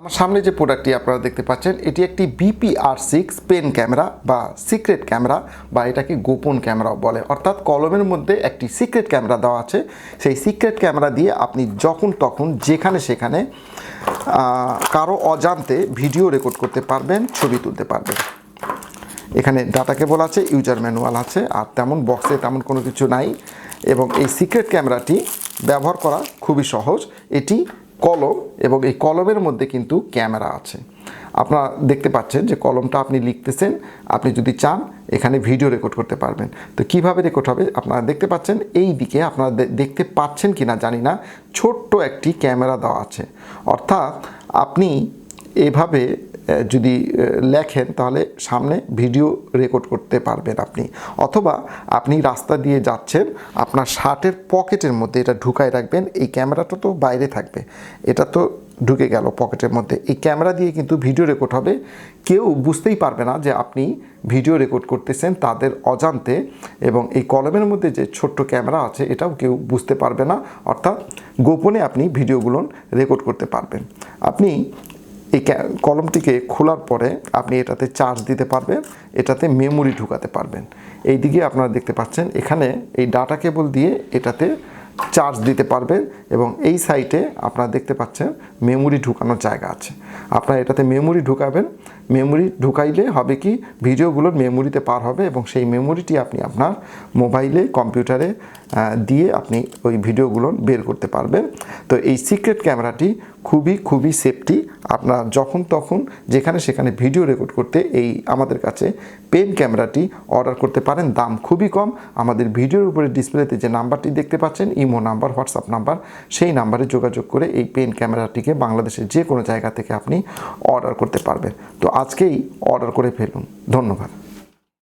আমার সামনে যে প্রোডাক্টটি আপনারা দেখতে পাচ্ছেন, এটি একটি B P R six pen camera বা সিক্রেট ক্যামেরা বা এটাকে গোপন ক্যামেরাও বলে। অর্থাৎ কলমের মধ্যে একটি সিক্রেট ক্যামেরা দেওয়া আছে। সেই সিক্রেট ক্যামেরা দিয়ে আপনি যখন তখন যেখানে সেখানে কারও অজান্তে ভিডিও রেকর্ড করতে পারবেন, ছবি তুলতে পারবেন। এখানে ডাটা কেবল আছে ইউজার ম্যানুয়াল আছে, আর তেমন বক্সে তেমন কোনো কিছু নাই। এবং এই সিক্রেট ক্যামেরাটি ব্যবহার করা খুবই সহজ। এটি কলম এবং এই কলমের মধ্যে কিন্তু ক্যামেরা আছে। আপনারা দেখতে পাচ্ছেন যে কলমটা আপনি লিখতেছেন, আপনি যদি চান এখানে ভিডিও রেকর্ড করতে পারবেন। তো কীভাবে রেকর্ড হবে আপনারা দেখতে পাচ্ছেন, এই দিকে আপনারা দেখতে পাচ্ছেন কি না জানি না, ছোট্ট একটি ক্যামেরা দেওয়া আছে। অর্থাৎ আপনি এভাবে যদি লেখেন, তাহলে সামনে ভিডিও রেকর্ড করতে পারবেন আপনি। অথবা আপনি রাস্তা দিয়ে যাচ্ছেন, আপনার শার্টের পকেটের মধ্যে এটা ঢুকায় রাখবেন, এই ক্যামেরাটা তো বাইরে থাকবে। এটা তো ঢুকে গেল পকেটের মধ্যে। এই ক্যামেরা দিয়ে কিন্তু ভিডিও রেকর্ড হবে। কেউ বুঝতেই পারবে না যে আপনি ভিডিও রেকর্ড করতেছেন তাদের অজান্তে এবং এই কলমের মধ্যে যে ছোট্ট ক্যামেরা আছে, এটাও কেউ বুঝতে পারবে না। অর্থাৎ গোপনে আপনি ভিডিওগুলো রেকর্ড করতে পারবেন। আপনি এই কলমটিকে খোলার পরে আপনি এটাতে চার্জ দিতে পারবেন, এটাতে মেমোরি ঢুকাতে পারবেন। এই দিকে আপনারা দেখতে পাচ্ছেন, এখানে এই ডাটা কেবল দিয়ে এটাতে চার্জ দিতে পারবেন এবং এই সাইটে আপনারা দেখতে পাচ্ছেন মেমোরি ঢুকানোর জায়গা আছে। আপনারা এটাতে মেমোরি ঢুকাবেন মেমোরি ঢুকাইলে হবে কি ভিডিওগুলোর মেমোরিতে পার হবে এবং সেই মেমোরিটি আপনি আপনার মোবাইলে কম্পিউটারে দিয়ে আপনি ওই ভিডিওগুলো বের করতে পারবেন। তো এই সিক্রেট ক্যামেরাটি খুবই খুবই সেফটি আপনার যখন তখন যেখানে সেখানে ভিডিও রেকর্ড করতে এই আমাদের কাছে পেন ক্যামেরাটি অর্ডার করতে পারেন। দাম খুবই কম। আমাদের ভিডিওর উপরে ডিসপ্লেতে যে নাম্বারটি দেখতে পাচ্ছেন ইমো নাম্বার হোয়াটসঅ্যাপ নাম্বার সেই নাম্বারে যোগাযোগ করে এই পেন ক্যামেরাটিকে বাংলাদেশের যে কোনো জায়গা থেকে আপনি অর্ডার করতে পারবেন। তো আজকেই অর্ডার করে ফেলুন। ধন্যবাদ।